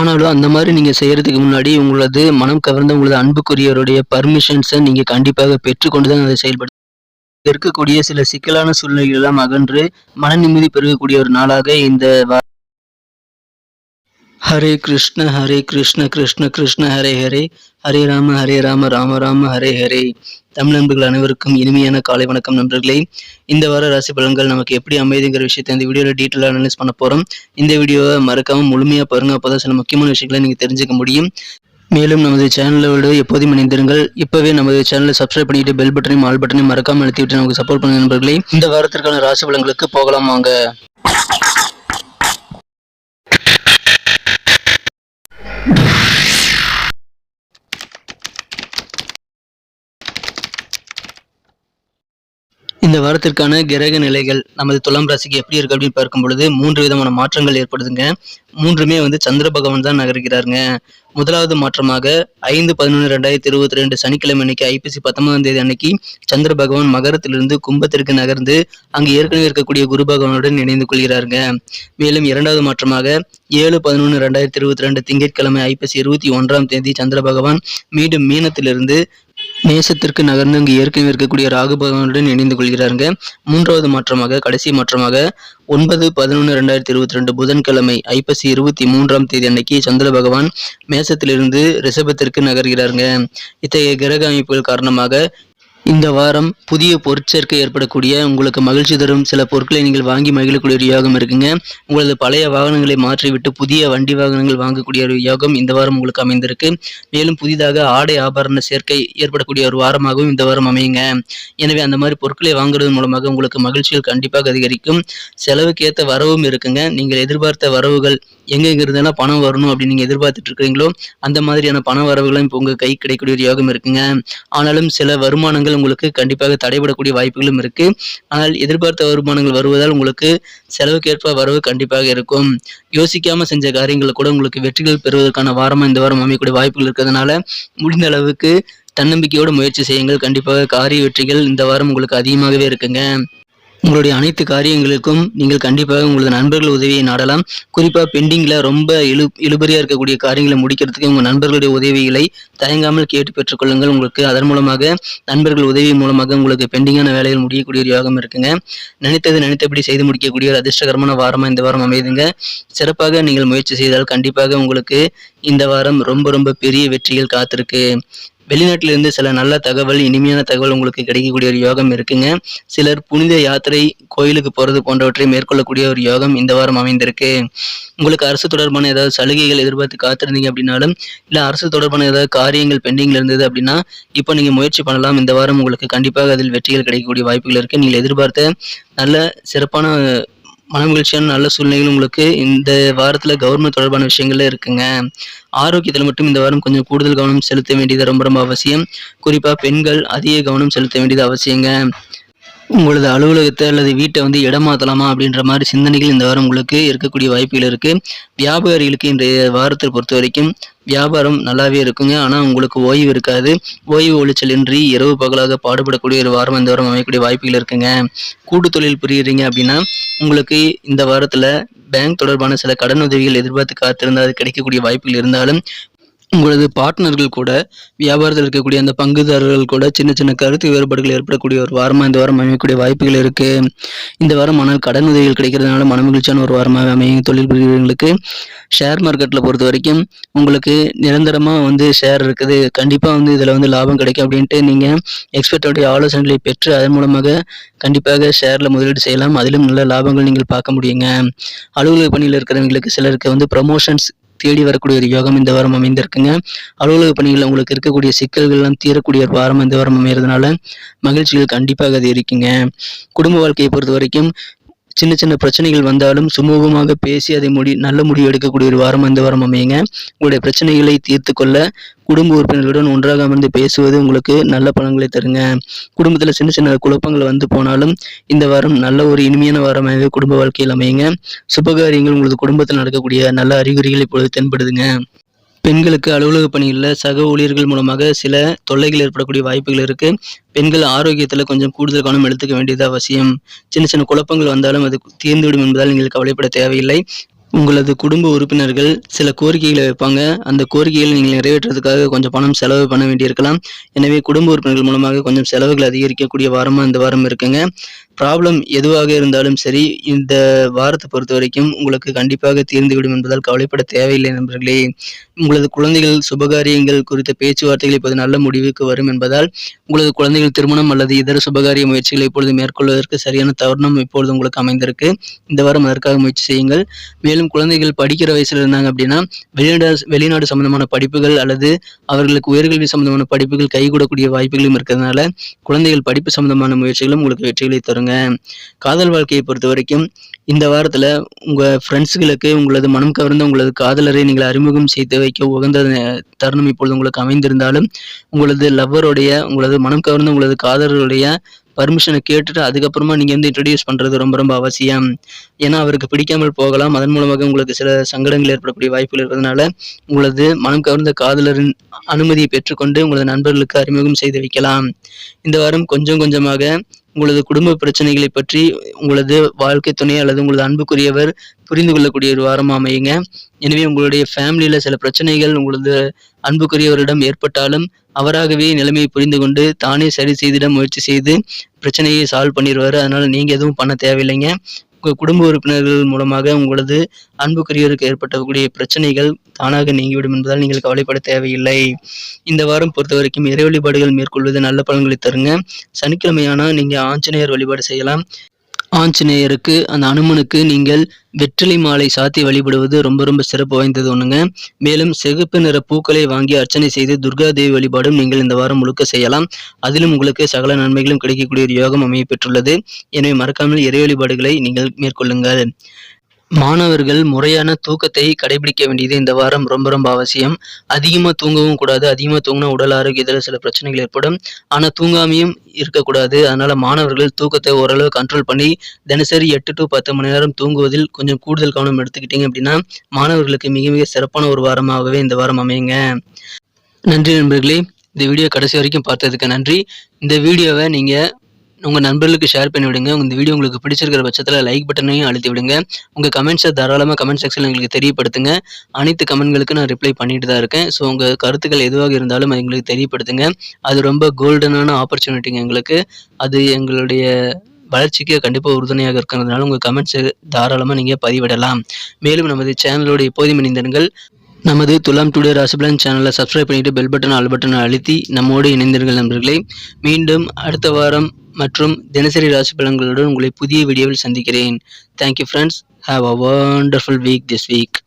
ஆனாலும் அந்த மாதிரி நீங்க செய்யறதுக்கு முன்னாடி உங்களது மனம் கவர்ந்த உங்களது அன்புக்குரியவருடைய பர்மிஷன்ஸை நீங்க கண்டிப்பாக பெற்றுக்கொண்டு தான் அதை செயல்படுத்த இருக்கக்கூடிய சில சிக்கலான சூழ்நிலைகள் எல்லாம் அகன்று மன நிம்மதி பெருகக்கூடிய ஒரு நாளாக இந்த வா- ஹரே கிருஷ்ண ஹரே கிருஷ்ண கிருஷ்ண கிருஷ்ண ஹரே ஹரே. ஹரே ராம ஹரே ராம ராம ராம ஹரே ஹரே. தமிழ் நண்பர்கள் அனைவருக்கும் இனிமையான காலை வணக்கம் நண்பர்களே. இந்த வார ராசி பலன்கள் நமக்கு எப்படி அமைதுங்கிற விஷயத்தை இந்த வீடியோவில் டீட்டெயிலாக அனலைஸ் பண்ண போகிறோம் இந்த வீடியோவை மறக்காமல் முழுமையாக பாருங்க. அப்போ சில முக்கியமான விஷயங்களை நீங்கள் தெரிஞ்சுக்க முடியும். மேலும் நமது சேனலோடு எப்போதும் இணைந்திருங்கள். இப்போவே நமது சேனலை சப்ஸ்கிரைப் பண்ணிட்டு பெல் பட்டனையும் ஆல் பட்டனையும் மறக்காமல் அழுத்திவிட்டு நமக்கு சப்போர்ட் பண்ண நண்பர்களே. இந்த வாரத்திற்கான ராசி பலன்களுக்கு போகலாம் வாங்க. இந்த வாரத்திற்கான கிரக நிலைகள் நமது துலாம் ராசிக்கு எப்படி இருக்கு அப்படின்னு பார்க்கும் பொழுது மூன்று விதமான மாற்றங்கள் ஏற்படுதுங்க. மூன்றுமே வந்து சந்திர பகவான் தான் நகர்கிறாருங்க. முதலாவது மாற்றமாக ஐந்து பதினொன்று ரெண்டாயிரத்தி இருபத்தி ரெண்டு சனிக்கிழமை அன்னைக்கு ஐப்பசி பத்தொன்பதாம் தேதி அன்னைக்கு சந்திர பகவான் மகரத்திலிருந்து கும்பத்திற்கு நகர்ந்து அங்கு ஏற்கனவே இருக்கக்கூடிய குரு பகவானுடன் இணைந்து கொள்கிறாருங்க. மேலும் இரண்டாவது மாற்றமாக ஏழு பதினொன்று ரெண்டாயிரத்தி இருபத்தி ரெண்டு திங்கட்கிழமை ஐப்பசி இருபத்தி ஒன்றாம் தேதி சந்திர பகவான் மீண்டும் மீனத்திலிருந்து மேசத்திற்கு நகர்ந்து அங்கு ஏற்கனவே இருக்கக்கூடிய ராகு பகவானுடன் இணைந்து கொள்கிறாருங்க. மூன்றாவது மாற்றமாக கடைசி மாற்றமாக ஒன்பது பதினொன்று ரெண்டாயிரத்தி இருபத்தி ரெண்டு புதன்கிழமை ஐப்பசி இருபத்தி மூன்றாம் தேதி அன்னைக்கு சந்திர பகவான் மேசத்திலிருந்து ரிஷபத்திற்கு நகர்கிறாருங்க. இத்தகைய கிரக அமைப்புகள் காரணமாக இந்த வாரம் புதிய பொருட்சேர்க்கை ஏற்படக்கூடிய உங்களுக்கு மகிழ்ச்சி தரும். சில பொருட்களை நீங்கள் வாங்கி மகிழக்கூடிய ஒரு யோகம் இருக்குங்க. உங்களது பழைய வாகனங்களை மாற்றிவிட்டு புதிய வண்டி வாகனங்கள் வாங்கக்கூடிய ஒரு யோகம் இந்த வாரம் உங்களுக்கு அமைந்திருக்கு. மேலும் புதிதாக ஆடை ஆபரண சேர்க்கை ஏற்படக்கூடிய ஒரு வாரமாகவும் இந்த வாரம் அமையுங்க. எனவே அந்த மாதிரி பொருட்களை வாங்குறது மூலமாக உங்களுக்கு மகிழ்ச்சிகள் கண்டிப்பாக அதிகரிக்கும். செலவுக்கு ஏற்ற வரவும் இருக்குங்க. நீங்கள் எதிர்பார்த்த வரவுகள் எங்கெங்க இருந்தாலும் பணம் வரணும் அப்படின்னு நீங்கள் எதிர்பார்த்துட்டு இருக்கிறீங்களோ அந்த மாதிரியான பண வரவுகளும் இப்போ உங்கள் கை கிடைக்கக்கூடிய ஒரு யோகம் இருக்குங்க. ஆனாலும் சில வருமானங்கள் உங்களுக்கு கண்டிப்பாக தடைபடக்கூடிய வாய்ப்புகளும் இருக்கு. ஆனால் எதிர்பார்த்த வருமானங்கள் வருவதால் உங்களுக்கு செலவுக்கேற்ப வரவு கண்டிப்பாக இருக்கும். யோசிக்காம செஞ்ச காரியங்கள் கூட உங்களுக்கு வெற்றிகள் பெறுவதற்கான வாரமா இந்த வாரம் அமையக்கூடிய வாய்ப்புகள் இருக்கிறதுனால முடிந்த அளவுக்கு தன்னம்பிக்கையோடு முயற்சி செய்யுங்கள். கண்டிப்பாக காரிய வெற்றிகள் இந்த வாரம் உங்களுக்கு அதிகமாகவே இருக்குங்க. உங்களுடைய அனைத்து காரியங்களுக்கும் நீங்கள் கண்டிப்பாக உங்களது நண்பர்கள் உதவியை நாடலாம். குறிப்பாக பெண்டிங்கில் ரொம்ப இழு இழுபறியாக இருக்கக்கூடிய காரியங்களை முடிக்கிறதுக்கு உங்கள் நண்பர்களுடைய உதவிகளை தயங்காமல் கேட்டு பெற்றுக்கொள்ளுங்கள். உங்களுக்கு அதன் மூலமாக நண்பர்கள் உதவி மூலமாக உங்களுக்கு பெண்டிங்கான வேலைகள் முடியக்கூடிய ஒரு யோகம் இருக்குங்க. நினைத்தது நினைத்தபடி செய்து முடிக்கக்கூடிய ஒரு அதிர்ஷ்டகரமான வாரமாக இந்த வாரம் அமையுதுங்க. சிறப்பாக நீங்கள் முயற்சி செய்தால் கண்டிப்பாக உங்களுக்கு இந்த வாரம் ரொம்ப ரொம்ப பெரிய வெற்றிகள் காத்திருக்கு. வெளிநாட்டிலிருந்து சில நல்ல தகவல் இனிமையான தகவல் உங்களுக்கு கிடைக்கக்கூடிய ஒரு யோகம் இருக்குங்க. சிலர் புனித யாத்திரை கோயிலுக்கு போகிறது போன்றவற்றை மேற்கொள்ளக்கூடிய ஒரு யோகம் இந்த வாரம் அமைந்திருக்கு. உங்களுக்கு அரசு தொடர்பான ஏதாவது சலுகைகள் எதிர்பார்த்து காத்திருந்தீங்க அப்படின்னாலும் இல்லை அரசு தொடர்பான ஏதாவது காரியங்கள் பெண்டிங்கில் இருந்தது அப்படின்னா இப்போ நீங்கள் முயற்சி பண்ணலாம். இந்த வாரம் உங்களுக்கு கண்டிப்பாக அதில் வெற்றிகள் கிடைக்கக்கூடிய வாய்ப்புகள் இருக்குது நீங்கள் எதிர்பார்த்த நல்ல சிறப்பான மனமகிழ்ச்சியான நல்ல சூழ்நிலைகள் உங்களுக்கு இந்த வாரத்தில் கவர்மெண்ட் தொடர்பான விஷயங்கள்ல இருக்குங்க. ஆரோக்கியத்தில் மட்டும் இந்த வாரம் கொஞ்சம் கூடுதல் கவனம் செலுத்த வேண்டியது ரொம்ப ரொம்ப அவசியம். குறிப்பாக பெண்கள் அதிக கவனம் செலுத்த வேண்டியது அவசியங்க. உங்களது அலுவலகத்தை அல்லது வீட்டை வந்து இடமாத்தலாமா அப்படின்ற மாதிரி சிந்தனைகள் இந்த வாரம் உங்களுக்கு இருக்கக்கூடிய வாய்ப்புகள் இருக்குது வியாபாரிகளுக்கு இன்றைய வாரத்தை பொறுத்த வரைக்கும் வியாபாரம் நல்லாவே இருக்குங்க. ஆனால் உங்களுக்கு ஓய்வு இருக்காது. ஓய்வு ஒளிச்சலின்றி இரவு பகலாக பாடுபடக்கூடிய ஒரு வாரம் இந்த வாரம் அமையக்கூடிய வாய்ப்புகள் இருக்குங்க. கூட்டு தொழில் புரியுறீங்க அப்படின்னா உங்களுக்கு இந்த வாரத்தில் பேங்க் தொடர்பான சில கடன் உதவிகள் எதிர்பார்த்து காத்திருந்தால் அது கிடைக்கக்கூடிய வாய்ப்புகள் இருந்தாலும் உங்களது பார்ட்னர்கள் கூட வியாபாரத்தில் இருக்கக்கூடிய அந்த பங்குதாரர்கள் கூட சின்ன சின்ன கருத்து வேறுபாடுகள் ஏற்படக்கூடிய ஒரு வாரமாக இந்த வாரம் அமையக்கூடிய வாய்ப்புகள் இருக்குது இந்த வாரம் ஆனால் கடன் உதவிகள் கிடைக்கிறதுனால மனமகிழ்ச்சியான ஒரு வாரமாக அமையும் தொழில் புரிகிறவங்களுக்கு ஷேர் மார்க்கெட்டில் பொறுத்த வரைக்கும் உங்களுக்கு நிரந்தரமாக வந்து ஷேர் இருக்குது. கண்டிப்பாக வந்து இதில் வந்து லாபம் கிடைக்கும் அப்படின்ட்டு நீங்கள் எக்ஸ்பர்ட்டோடைய ஆலோசனைகளை பெற்று அதன் மூலமாக கண்டிப்பாக ஷேரில் முதலீடு செய்யலாம். அதிலும் நல்ல லாபங்கள் நீங்கள் பார்க்க முடியுங்க. அலுவலக பணியில் இருக்கிறவங்களுக்கு சிலருக்கு வந்து ப்ரமோஷன்ஸ் தேடி வரக்கூடிய ஒரு யோகம் இந்த வாரம் அமைந்திருக்குங்க. அலுவலக பணிகளில் உங்களுக்கு இருக்கக்கூடிய சிக்கல்கள்லாம் தீரக்கூடிய ஒரு வாரம் இந்த வாரம் அமைகிறதுனால மகிழ்ச்சிகள் கண்டிப்பாக அது இருக்குங்க குடும்ப வாழ்க்கையை பொறுத்த வரைக்கும் சின்ன சின்ன பிரச்சனைகள் வந்தாலும் சுமூகமாக பேசி அதை முடி நல்ல முடிவு எடுக்கக்கூடிய ஒரு வாரம் இந்த வாரம் அமையுங்க. உங்களுடைய பிரச்சனைகளை தீர்த்து கொள்ள குடும்ப உறுப்பினர்களுடன் ஒன்றாக அமர்ந்து பேசுவது உங்களுக்கு நல்ல பலன்களை தருங்க. குடும்பத்தில் சின்ன சின்ன குழப்பங்கள் வந்து போனாலும் இந்த வாரம் நல்ல ஒரு இனிமையான வாரமாக குடும்ப வாழ்க்கையில் அமையுங்க. சுபகாரியங்கள் உங்களது குடும்பத்தில் நடக்கக்கூடிய நல்ல அறிகுறிகள் இப்பொழுது தென்படுதுங்க. பெண்களுக்கு அலுவலக பணிகளில் சக ஊழியர்கள் மூலமாக சில தொல்லைகள் ஏற்படக்கூடிய வாய்ப்புகள் இருக்கு. பெண்கள் ஆரோக்கியத்தில் கொஞ்சம் கூடுதல் கவனம் எடுத்துக்க வேண்டியது அவசியம். சின்ன சின்ன குழப்பங்கள் வந்தாலும் அது தீர்ந்துவிடும் என்பதால் நீங்கள் கவலைப்பட தேவையில்லை. உங்களது குடும்ப உறுப்பினர்கள் சில கோரிக்கைகளை வைப்பாங்க. அந்த கோரிக்கைகளை நீங்கள் நிறைவேற்றுறதுக்காக கொஞ்சம் பணம் செலவு பண்ண வேண்டியிருக்கலாம். எனவே குடும்ப உறுப்பினர்கள் மூலமாக கொஞ்சம் செலவுகள் அதிகரிக்கக்கூடிய வாரமாக இந்த வாரம் இருக்குங்க. ப்ராப்ளம் எதுவாக இருந்தாலும் சரி இந்த வாரத்தை பொறுத்த வரைக்கும் உங்களுக்கு கண்டிப்பாக தீர்ந்துவிடும் என்பதால் கவலைப்பட தேவையில்லை நண்பர்களே. உங்களது குழந்தைகள் சுபகாரியங்கள் குறித்த பேச்சுவார்த்தைகள் இப்போது நல்ல முடிவுக்கு வரும் என்பதால் உங்களது குழந்தைகள் திருமணம் அல்லது இதர சுபகாரிய முயற்சிகளை இப்பொழுது மேற்கொள்வதற்கு சரியான தருணம் இப்பொழுது உங்களுக்கு அமைந்திருக்கு. இந்த வாரம் அதற்காக முயற்சி செய்யுங்கள். மேலும் குழந்தைகள் படிக்கிற வயசில் இருந்தாங்க அப்படின்னா வெளிநாடு வெளிநாடு சம்பந்தமான படிப்புகள் அல்லது அவர்களுக்கு உயர்கல்வி சம்பந்தமான படிப்புகள் கைகூடக்கூடிய வாய்ப்புகளும் இருக்கிறதுனால குழந்தைகள் படிப்பு சம்பந்தமான முயற்சிகளும் உங்களுக்கு வெற்றிகளை தருங்க காதல் வாழ்க்கையை பொறுத்த வரைக்கும் இந்த வாரத்தில் உங்கள் ஃப்ரெண்ட்ஸுகளுக்கு உங்களது மனம் கவர்ந்த உங்களது காதலரை நீங்கள் அறிமுகம் செய்து வைக்க உகந்த தருணம் இப்பொழுது உங்களுக்கு அமைந்திருந்தாலும் உங்களது லவ்வருடைய உங்களது மனம் கவர்ந்த உங்களது காதலருடைய பர்மிஷனை கேட்டுட்டு அதுக்கப்புறமா நீங்கள் வந்து இன்ட்ரடியூஸ் பண்ணுறது ரொம்ப ரொம்ப அவசியம். ஏன்னா அவருக்கு பிடிக்காமல் போகலாம். அதன் மூலமாக உங்களுக்கு சில சங்கடங்கள் ஏற்படக்கூடிய வாய்ப்புகள் இருக்கிறதுனால உங்களது மனம் கவர்ந்த காதலரின் அனுமதியை பெற்றுக்கொண்டு உங்களது நண்பர்களுக்கு அறிமுகம் செய்து வைக்கலாம். இந்த வாரம் கொஞ்சம் கொஞ்சமாக உங்களது குடும்ப பிரச்சனைகளை பற்றி உங்களது வாழ்க்கை துணை அல்லது உங்களது அன்புக்குரியவர் புரிந்து கொள்ளக்கூடிய ஒரு வாரமாக அமையுங்க. எனவே உங்களுடைய ஃபேமிலியில் சில பிரச்சனைகள் உங்களது அன்புக்குரியவரிடம் ஏற்பட்டாலும் அவராகவே நிலைமையை புரிந்து கொண்டு தானே சரி செய்திட முயற்சி செய்து பிரச்சனையை சால்வ் பண்ணிடுவார். அதனால் நீங்கள் எதுவும் பண்ண தேவையில்லைங்க. உங்கள் குடும்ப உறுப்பினர்கள் மூலமாக உங்களது அன்புக்குரியவருக்கு ஏற்பட்டக்கூடிய பிரச்சனைகள் தானாக நீங்கிவிடும் என்பதால் நீங்கள் கவலைப்பட தேவையில்லை. இந்த வாரம் பொறுத்த வரைக்கும் இறை வழிபாடுகள் மேற்கொள்வது நல்ல பலன்களை தருங்க. சனிக்கிழமையானா நீங்கள் ஆஞ்சநேயர் வழிபாடு செய்யலாம். ஆஞ்சநேயருக்கு அந்த அனுமனுக்கு நீங்கள் வெற்றிலை மாலை சாத்தி வழிபடுவது ரொம்ப ரொம்ப சிறப்பு வாய்ந்தது ஒண்ணுங்க. மேலும் சிகப்பு நிற பூக்களை வாங்கி அர்ச்சனை செய்து துர்கா தேவி வழிபாடும் நீங்கள் இந்த வாரம் முழுக்க செய்யலாம். அதிலும் உங்களுக்கு சகல நன்மைகளும் கிடைக்கக்கூடிய ஒரு யோகம் அமைய பெற்றுள்ளது. எனவே மறக்காமல் இறை வழிபாடுகளை நீங்கள் மேற்கொள்ளுங்கள். மாணவர்கள் முறையான தூக்கத்தை கடைபிடிக்க வேண்டியது இந்த வாரம் ரொம்ப ரொம்ப அவசியம். அதிகமாக தூங்கவும் கூடாது. அதிகமாக தூங்கினா உடல் ஆரோக்கியத்தில் சில பிரச்சனைகள் ஏற்படும். ஆனால் தூங்காமையும் இருக்கக்கூடாது. அதனால் மாணவர்கள் தூக்கத்தை ஓரளவு கண்ட்ரோல் பண்ணி தினசரி எட்டு டு பத்து மணி நேரம் தூங்குவதில் கொஞ்சம் கூடுதல் கவனம் எடுத்துக்கிட்டீங்க அப்படின்னா மாணவர்களுக்கு மிக மிக சிறப்பான ஒரு வாரமாகவே இந்த வாரம் அமையுங்க. நன்றி நண்பர்களே. இந்த வீடியோ கடைசி வரைக்கும் பார்த்ததுக்கு நன்றி. இந்த வீடியோவை நீங்கள் உங்கள் நண்பர்களுக்கு ஷேர் பண்ணி விடுங்க. இந்த வீடியோ உங்களுக்கு பிடிச்சிருக்கிற பட்சத்தில் லைக் பட்டனையும் அழுத்தி விடுங்க. உங்கள் கமெண்ட்ஸை தாராளமாக கமெண்ட் செக்ஷனில் எங்களுக்கு தெரியப்படுத்துங்க. அனைத்து கமெண்ட்களுக்கும் நான் ரிப்ளை பண்ணிட்டு தான் இருக்கேன். ஸோ உங்கள் கருத்துக்கள் எதுவாக இருந்தாலும் அது எங்களுக்கு தெரியப்படுத்துங்க. அது ரொம்ப கோல்டனான ஆப்பர்ச்சுனிட்டிங்க எங்களுக்கு. அது எங்களுடைய வளர்ச்சிக்கு கண்டிப்பாக உறுதுணையாக இருக்கிறதுனால உங்கள் கமெண்ட்ஸை தாராளமாக நீங்கள் பதிவிடலாம். மேலும் நமது சேனலோட எப்போதும் இணைந்திருங்கள். நமது துலாம் டுடே ராசிபலன் சேனலை சப்ஸ்கிரைப் பண்ணிவிட்டு பெல் பட்டன் ஆல் பட்டனை அழுத்தி நம்மோடு இணைந்திருங்கள் நண்பர்களே. மீண்டும் அடுத்த வாரம் மற்றும் தினசரி ராசி பலன்களுடன் உங்களை புதிய வீடியோவில் சந்திக்கிறேன். Thank you friends have a wonderful week this week